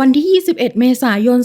วันที่ 21 เมษายน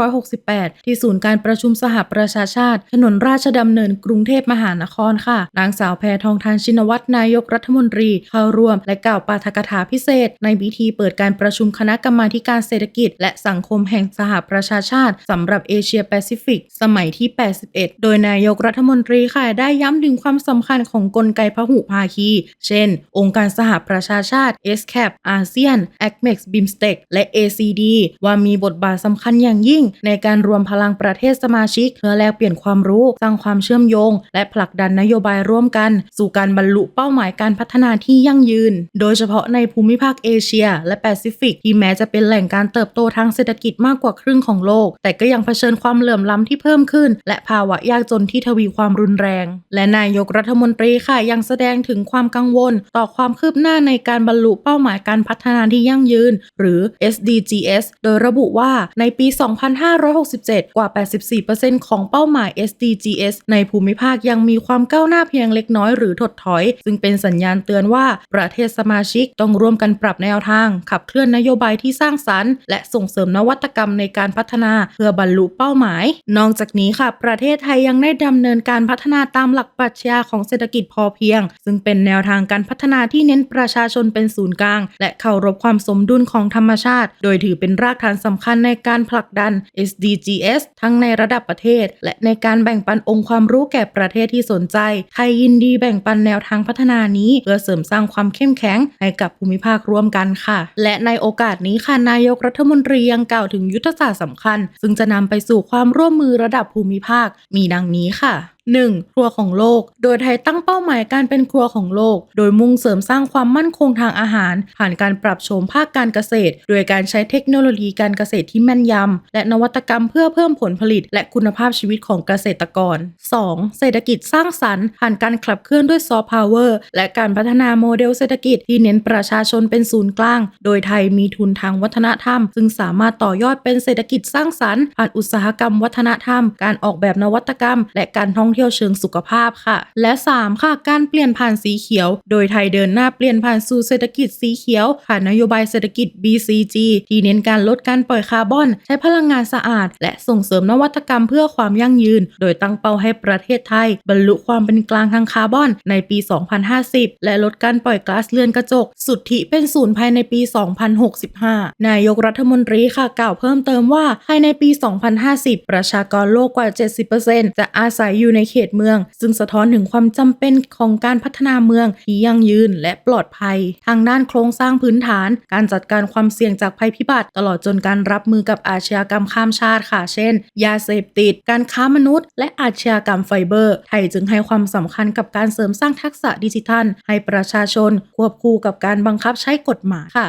2568 ที่ศูนย์การประชุมสหประชาชาติ ถนนราชดำเนินกรุงเทพมหานครค่ะ นางสาวแพทองทานชินวัตรนายกรัฐมนตรีเข้าร่วม และกล่าวปาฐกถาพิเศษ ในพิธีเปิดการประชุมคณะกรรมาการเศรษฐกิจ และสังคมแห่งสหประชาชาติสำหรับเอเชียแปซิฟิก สมัยที่ 81 โดยนายกรัฐมนตรีค่ะได้ย้ำถึงความสำคัญของกลไกพหุภาคี เช่น องค์การสหประชาชาติ SCAP อาเซียน ACMEX BIMSTEC และ ACD ว่ามีบทบาทสำคัญอย่างยิ่ง ในการรวมพลังประเทศสมาชิก เพื่อแลกเปลี่ยนความรู้ สร้างความเชื่อมโยง และผลักดันนโยบายร่วมกัน สู่การบรรลุเป้าหมายการพัฒนาที่ยั่งยืน โดยเฉพาะในภูมิภาคเอเชีย และแปซิฟิกที่แม้จะเป็นแหล่งการเติบโตทางเศรษฐกิจมากกว่าครึ่งของโลก แต่ก็ยังเผชิญความเหลื่อมล้ำที่เพิ่มขึ้น และภาวะยากจนที่ทวีความรุนแรง และนายกรัฐมนตรีค่ะยังแสดงถึงความกังวล ต่อความคืบหน้าในการบรรลุเป้าหมายการพัฒนาที่ยั่งยืน หรือ SGS โดยระบุว่าในปี 2567 กว่า 84%ของเป้าหมาย SDGs ในภูมิภาคยังมีความก้าวหน้าเพียงเล็กน้อยหรือถดถอย ซึ่งเป็นสัญญาณเตือนว่าประเทศสมาชิกต้องร่วมกันปรับแนวทาง ขับเคลื่อนนโยบายที่สร้างสรรค์ และส่งเสริมนวัตกรรมในการพัฒนาเพื่อบรรลุเป้าหมาย นอกจากนี้ค่ะ ประเทศไทยยังได้ดำเนินการพัฒนาตามหลักปรัชญาของเศรษฐกิจพอเพียง ซึ่งเป็นแนวทางการพัฒนาที่เน้นประชาชนเป็นศูนย์กลาง และเคารพความสมดุลของธรรมชาติ โดยถือเป็นรากฐานสำคัญในการผลักดัน SDGs ทั้งในระดับประเทศ และในการแบ่งปันองค์ความรู้แก่ประเทศที่สนใจ ไทยยินดีแบ่งปันแนวทางพัฒนานี้ เพื่อเสริมสร้างความเข้มแข็งให้กับภูมิภาคร่วมกันค่ะ และในโอกาสนี้ค่ะนายกรัฐมนตรียังกล่าวถึงยุทธศาสตร์สำคัญ ซึ่งจะนำไปสู่ความร่วมมือระดับภูมิภาค มีดังนี้ค่ะ 1. ครัวของโลก โดยไทยตั้งเป้าหมายการเป็นครัวของโลก โดยมุ่งเสริมสร้างความมั่นคงทางอาหาร ผ่านการปรับโฉมภาคการเกษตร โดยการใช้เทคโนโลยีการเกษตรที่แม่นยำ และนวัตกรรมเพื่อเพิ่มผลผลิต และคุณภาพชีวิตของเกษตรกร 2. เศรษฐกิจสร้างสรรค์ ผ่านการขับเคลื่อนด้วยซอฟต์พาวเวอร์และการพัฒนาโมเดลเศรษฐกิจที่เน้นประชาชนเป็นศูนย์กลาง โดยไทยมีทุนทางวัฒนธรรม ซึ่งสามารถต่อยอดเป็นเศรษฐกิจสร้างสรรค์ผ่านอุตสาหกรรมวัฒนธรรม การออกแบบนวัตกรรม และการท่องเที่ยวเชิงสุขภาพค่ะ และ 3. ค่ะ การเปลี่ยนผ่านสีเขียว โดยไทยเดินหน้าเปลี่ยนผ่านสู่เศรษฐกิจสีเขียวผ่านนโยบายเศรษฐกิจ BCG ที่เน้นการลดการปล่อยคาร์บอน ใช้พลังงานสะอาด และส่งเสริมนวัตกรรมเพื่อความยั่งยืน โดยตั้งเป้าให้ประเทศไทย บรรลุความเป็นกลางทางคาร์บอน ในปี 2050 และลดการปล่อยก๊าซเรือนกระจก สุทธิเป็นศูนย์ภายในปี 2065 นายกรัฐมนตรีค่ะกล่าวเพิ่มเติมว่าภายในปี 2050 ประชากรโลกกว่า 70%จะอาศัยอยู่ในเขตเมือง ซึ่งสะท้อนถึงความจำเป็นของการพัฒนาเมืองที่ยั่งยืนและปลอดภัย ทางด้านโครงสร้างพื้นฐาน การจัดการความเสี่ยงจากภัยพิบัติ ตลอดจนการรับมือกับอาชญากรรมข้ามชาติค่ะ เช่น ยาเสพติด การค้ามนุษย์ และอาชญากรรมไฟเบอร์ ไทยจึงให้ความสำคัญกับการเสริมสร้างทักษะดิจิทัล ให้ประชาชน ควบคู่กับการบังคับใช้กฎหมายค่ะ